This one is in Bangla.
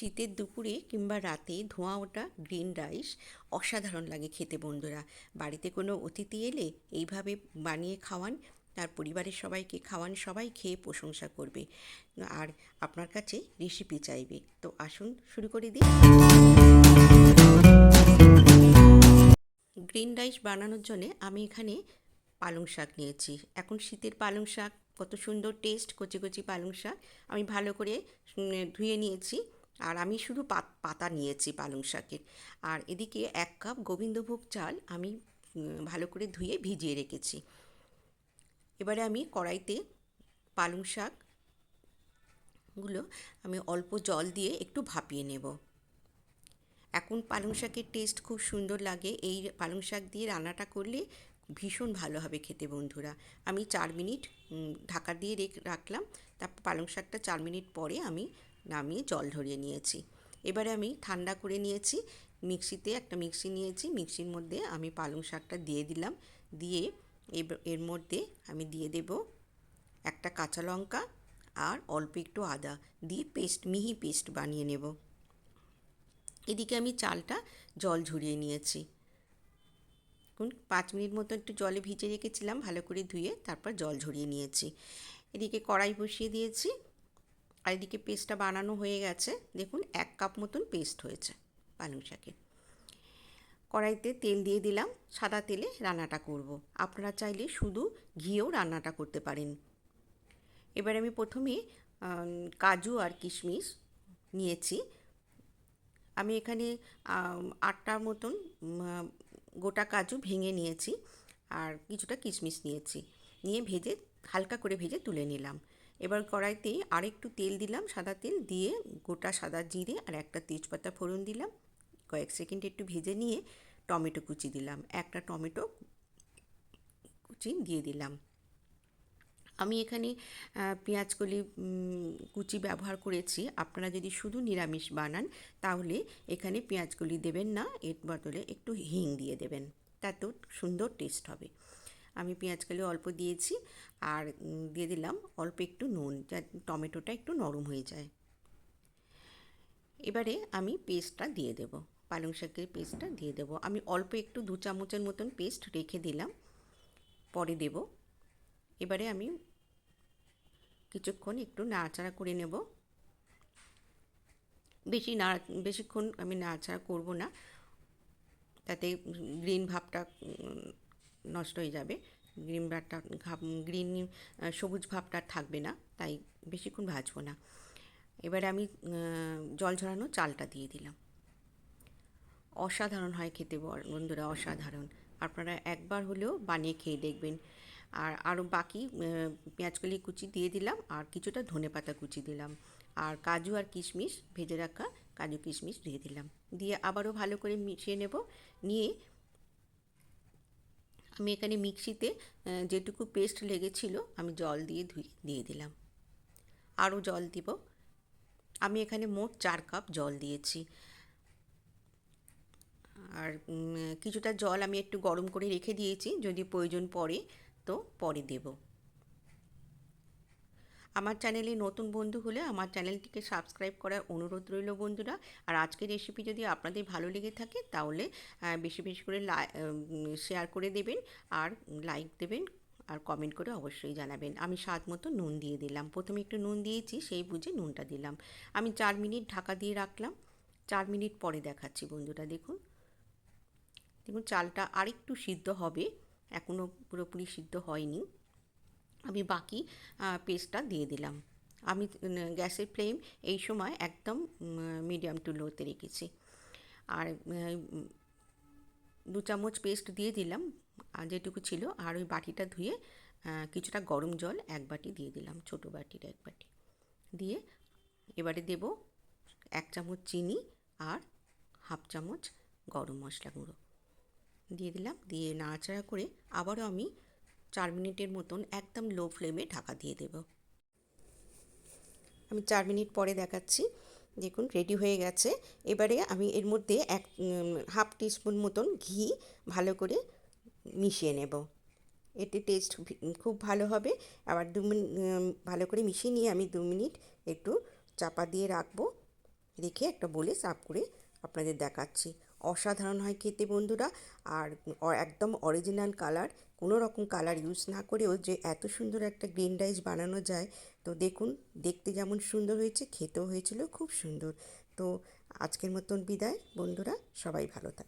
শীতের দুপুরে কিংবা রাতে ধোঁয়া ওঠা গ্রিন রাইস অসাধারণ লাগে খেতে বন্ধুরা। বাড়িতে কোনো অতিথি এলে এইভাবে বানিয়ে খাওয়ান তার পরিবারের সবাইকে খাওয়ান, সবাই খেয়ে প্রশংসা করবে। আর আপনার কাছে রেসিপি চাইবে। তো আসুন শুরু করে দিই। গ্রিন রাইস বানানোর জন্য আমি এখানে পালং শাক নিয়েছি। এখন শীতের পালং শাক, কত সুন্দর টেস্ট কচি কচি পালং শাক আমি ভালো করে ধুয়ে নিয়েছি। আর আমি শুধু পাত- নিয়েছি পালং শাকের। আর এদিকে এক কাপ গোবিন্দভোগ চাল আমি ভালো করে ধুয়ে ভিজিয়ে রেখেছি। এবারে আমি কড়াইতে পালং শাকগুলো আমি অল্প জল দিয়ে একটু ভাপিয়ে নেব। এখন পালং শাকের টেস্ট খুব সুন্দর লাগে। এই পালং শাক দিয়ে রান্নাটা করলে ভীষণ ভালো হবে খেতে বন্ধুরা। আমি চার মিনিট ঢাকা দিয়ে রেখ- রাখলাম। তারপর পালং শাকটা চার মিনিট পরে আমি নামিয়ে জল ঝরিয়ে নিয়েছি। এবারে আমি ঠান্ডা করে নিয়েছি, মিক্সিতে একটা মিক্সি নিয়েছি, মিক্সির মধ্যে আমি পালং শাকটা দিয়ে দিলাম। দিয়ে এর মধ্যে আমি দিয়ে দেব একটা কাঁচা লঙ্কা আর অল্প একটু আদা। দিয়ে পেস্ট, মিহি পেস্ট বানিয়ে নেব। এদিকে আমি চালটা জল ঝরিয়ে নিয়েছি। পাঁচ মিনিট মতো একটু জলে ভিজে রেখেছিলাম, ভালো করে ধুয়ে তারপর জল ঝরিয়ে নিয়েছি। এদিকে কড়াই বসিয়ে দিয়েছি। আর এদিকে পেস্টটা বানানো হয়ে গেছে। দেখুন, এক কাপ মতন পেস্ট হয়েছে পালং শাকের কড়াইতে তেল দিয়ে দিলাম, সাদা তেলে রান্নাটা করব। আপনারা চাইলে শুধু ঘিয়েও রান্নাটা করতে পারেন। এবার আমি প্রথমে কাজু আর কিশমিশ নিয়েছি। আমি এখানে আটটার মতন গোটা কাজু ভেঙে নিয়েছি আর কিছুটা কিশমিশ নিয়েছি। নিয়ে ভেজে, হালকা করে ভেজে তুলে নিলাম। এবার কড়াইতে আরেকটু তেল দিলাম সাদা তেল দিয়ে গোটা সাদা জিরে আর একটা তেজপাতা ফোড়ন দিলাম। কয়েক সেকেন্ড একটু ভেজে নিয়ে টমেটো কুচি দিলাম। একটা টমেটো কুচি দিয়ে দিলাম। আমি এখানে আহ, পেঁয়াজকলি উম, কুচি ব্যবহার করেছি। আপনারা যদি শুধু নিরামিষ বানান তাহলে এখানে পেঁয়াজকলি দেবেন না এর বদলে একটু হিং দিয়ে দেবেন। তাতেও সুন্দর টেস্ট হবে। আমি পেঁয়াজকলি অল্প দিয়েছি আর দিয়ে দিলাম অল্প একটু নুন যা টমেটোটা একটু নরম হয়ে যায়। এবারে আমি পেস্টটা দিয়ে দেব, পালং শাকের পেস্টটা দিয়ে দেব। আমি অল্প একটু দু চামচের মতন পেস্ট রেখে দিলাম, পরে দেব। এবারে আমি কিছুক্ষণ একটু নাড়াচাড়া করে নেব। বেশি নাড়া, বেশিক্ষণ আমি নাড়াচাড়া করব না, তাতে গ্রিন ভাবটা নষ্ট হয়ে যাবে। গ্রিন ভাবটা গ্রিন সবুজ ভাবটা থাকবে না, তাই বেশিক্ষণ ভাজবো না। এবারে আমি জল ঝরানো চালটা দিয়ে দিলাম। অসাধারণ হয় খেতে বন্ধুরা অসাধারণ। আপনারা একবার হলেও বানিয়ে খেয়ে দেখবেন। আর আরও বাকি পেঁয়াজকলি কুচি দিয়ে দিলাম, আর কিছুটা ধনেপাতা কুচি দিলাম। আর কাজু আর কিশমিশ ভেজে রাখা কাজু কিশমিশ দিয়ে দিলাম। দিয়ে আবারও ভালো করে মিশিয়ে নেব। নিয়ে আমি এখানে মিক্সিতে যেটুকু পেস্ট লেগেছিল আমি জল দিয়ে ধুয়ে দিয়ে দিলাম। আরও জল দিব। আমি এখানে মোট চার কাপ জল দিয়েছি। আর কিছুটা জল আমি একটু গরম করে রেখে দিয়েছি, যদি প্রয়োজন পড়ে তো পরে দেব। আমার চ্যানেলে নতুন বন্ধু হলে আমার চ্যানেলটিকে সাবস্ক্রাইব করার অনুরোধ রইল বন্ধুরা। আর আজকের রেসিপি যদি আপনাদের ভালো লেগে থাকে, তাহলে বেশি বেশি করে শেয়ার করে দেবেন আর লাইক দেবেন আর কমেন্ট করে অবশ্যই জানাবেন। আমি স্বাদ মতো নুন দিয়ে দিলাম। প্রথমে একটু নুন দিয়েছি, সেই বুঝে নুনটা দিলাম। আমি চার মিনিট ঢাকা দিয়ে রাখলাম। চার মিনিট পরে দেখাচ্ছি বন্ধুরা, দেখুন। দেখুন, চালটা আরেকটু সিদ্ধ হবে। এখনও পুরোপুরি সিদ্ধ হয়নি। আমি বাকি পেস্টটা দিয়ে দিলাম। আমি গ্যাসের ফ্লেম এই সময় একদম মিডিয়াম টু লোতে রেখেছি। আর দু চামচ পেস্ট দিয়ে দিলাম, আর যেটুকু ছিল, আর ওই বাটিটা ধুয়ে কিছুটা গরম জল এক বাটি দিয়ে দিলাম, ছোটো বাটির এক বাটি। দিয়ে এবারে দেব এক চামচ চিনি আর হাফ চামচ গরম মশলা গুঁড়ো। দিয়ে দিলাম, দিয়ে নাড়াচাড়া করে আবারও আমি চার মিনিটের মতন একদম লো ফ্লেমে ঢাকা দিয়ে দেব। আমি চার মিনিট পরে দেখাচ্ছি। দেখুন রেডি হয়ে গেছে। এবারে আমি এর মধ্যে এক হাফ টিস্পুন মতন ঘি ভালো করে মিশিয়ে নেব। এতে টেস্ট খুব ভালো হবে। আবার দু মিনিট ভালো করে মিশিয়ে নিয়ে আমি দু মিনিট একটু চাপা দিয়ে রাখব। রেখে একটা বলে সাফ করে আপনাদের দেখাচ্ছি। অসাধারণ হয় খেতে বন্ধুরা। আর একদম অরিজিনাল কালার কোনো রকম কালার ইউজ না করেও যে এত সুন্দর একটা গ্রিন রাইস বানানো যায়, তো দেখুন, দেখতে যেমন সুন্দর হয়েছে, খেতেও হয়েছিল, খুব সুন্দর। তো আজকের মতন বিদায়, বন্ধুরা, সবাই ভালো থাক